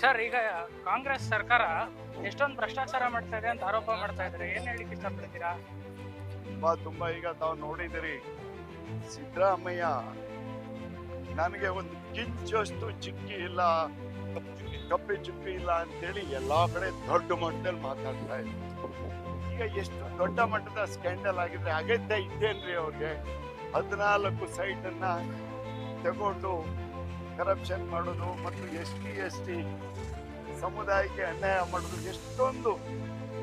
Sir, ಈಗ ಕಾಂಗ್ರೆಸ್ ಸರ್ಕಾರ ಎಷ್ಟೊಂದು ಭ್ರಷ್ಟಾಚಾರ ಮಾಡ್ತಾ ಇದೆ ಅಂತ ಆರೋಪ ಮಾಡ್ತಾ ಇದ್ದಾರೆ. ಏನ್ ಹೇಳಿಕ್ಕೆ ಇಷ್ಟಪಡ್ತೀರಾ? ತುಂಬಾ ತುಂಬಾ ಈಗ ತಾವು ನೋಡಿದಿರಿ ಸಿದ್ದರಾಮಯ್ಯ ನನಗೆ ಒಂದು ಕಿಂಚಷ್ಟು ಚಿಕ್ಕಿ ಇಲ್ಲ, ಕಪ್ಪಿ ಚುಕ್ಕಿ ಇಲ್ಲ ಅಂತೇಳಿ ಎಲ್ಲಾ ಕಡೆ ದೊಡ್ಡ ಮಟ್ಟದಲ್ಲಿ ಮಾತಾಡ್ತಾ ಇದ್ರು ಈಗ ಎಷ್ಟು ದೊಡ್ಡ ಮಟ್ಟದ ಸ್ಕ್ಯಾಂಡಲ್ ಆಗಿದ್ರೆ ಅಗತ್ಯ ಇದ್ದೇನ್ರಿ ಅವ್ರಿಗೆ? ಹದಿನಾಲ್ಕು ಸೈಟ್ ಅನ್ನ ತಗೊಂಡು ಕರಪ್ಷನ್ ಮಾಡೋದು ಮತ್ತು ಎಸ್ ಟಿ ಎಸ್ ಟಿ ಸಮುದಾಯಕ್ಕೆ ಅನ್ಯಾಯ ಮಾಡೋದು, ಎಷ್ಟೊಂದು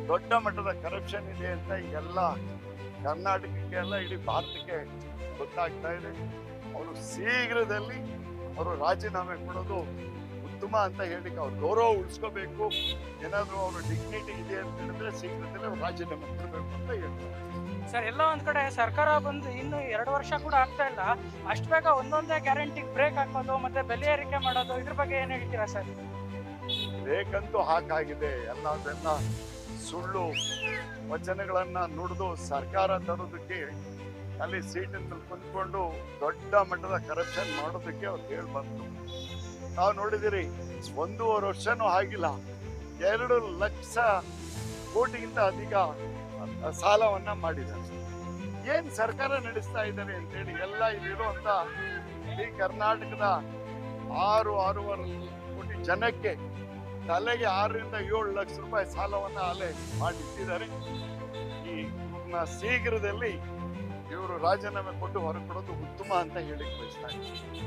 ದೊಡ್ಡ ಮಟ್ಟದ ಕರಪ್ಷನ್ ಇದೆ ಅಂತ ಎಲ್ಲ ಕರ್ನಾಟಕಕ್ಕೆ ಎಲ್ಲ ಇಡೀ ಭಾರತಕ್ಕೆ ಗೊತ್ತಾಗ್ತಾ ಇದೆ. ಅವರು ಶೀಘ್ರದಲ್ಲಿ ಅವರು ರಾಜೀನಾಮೆ ಕೊಡೋದು ಉತ್ತಮ ಅಂತ ಹೇಳಿಕ್ಕೆ ಅವ್ರ ಗೌರವ ಉಳಿಸ್ಕೋಬೇಕು. ಏನಾದರೂ ಅವ್ರ ಡಿಗ್ನಿಟಿ ಇದೆ ಅಂತ ಹೇಳಿದ್ರೆ ಶೀಘ್ರದಲ್ಲೇ ರಾಜೀನಾಮೆ ಕೊಡಬೇಕು ಅಂತ ಹೇಳ್ತಾರೆ. ಸರ್ ಎಲ್ಲ ಒಂದ್ ಕಡೆ ಸರ್ಕಾರ ಬಂದು ಇನ್ನು ಎರಡು ವರ್ಷ ಕೂಡ ಆಗ್ತಾ ಇಲ್ಲ. ಅಷ್ಟು ಬೇಗ ಒಂದೊಂದೇ ಗ್ಯಾರಂಟಿ ಬ್ರೇಕ್ ಹಾಕೋದು ಮತ್ತೆ ಬೆಲೆ ಏರಿಕೆ ಮಾಡೋದು ಇದ್ರ ಬಗ್ಗೆ ಏನ್ ಹೇಳ್ತೀರಾ ಸರ್? ಬೇಕಂತೂ ಹಾಕಾಗಿದೆ. ಎಲ್ಲ ಅದೆಲ್ಲ ಸುಳ್ಳು ವಚನಗಳನ್ನ ನುಡಿದು ಸರ್ಕಾರ ತರೋದಕ್ಕೆ ಅಲ್ಲಿ ಸೀಟಿನಲ್ಲಿ ಕುಂತ್ಕೊಂಡು ದೊಡ್ಡ ಮಟ್ಟದ ಕರಪ್ಷನ್ ಮಾಡೋದಕ್ಕೆ ಅವ್ರು ಹೇಳಿ ಬಂತು ನಾವು ನೋಡಿದಿರಿ ಒಂದೂವರೆ ವರ್ಷನೂ ಆಗಿಲ್ಲ. ಎರಡು ಲಕ್ಷ ಕೋಟಿಗಿಂತ ಅಧಿಕ ಸಾಲವನ್ನ ಮಾಡಿದ್ದಾರೆ. ಏನ್ ಸರ್ಕಾರ ನಡೆಸ್ತಾ ಇದ್ದಾರೆ ಅಂತೇಳಿ ಎಲ್ಲ ಇಲ್ಲಿರುವಂತ ಈ ಕರ್ನಾಟಕದ ಆರು, ಆರೂವರೆ ಕೋಟಿ ಜನಕ್ಕೆ ತಲೆಗೆ ಆರರಿಂದ ಏಳು ಲಕ್ಷ ರೂಪಾಯಿ ಸಾಲವನ್ನ ಅಲ್ಲೇ ಮಾಡಿಟ್ಟಿದ್ದಾರೆ. ಈ ಶೀಘ್ರದಲ್ಲಿ ಇವರು ರಾಜೀನಾಮೆ ಕೊಟ್ಟು ಹೊರಕೊಡೋದು ಉತ್ತಮ ಅಂತ ಹೇಳಿ ಬಯಸ್ತಾ ಇದ್ದೀನಿ.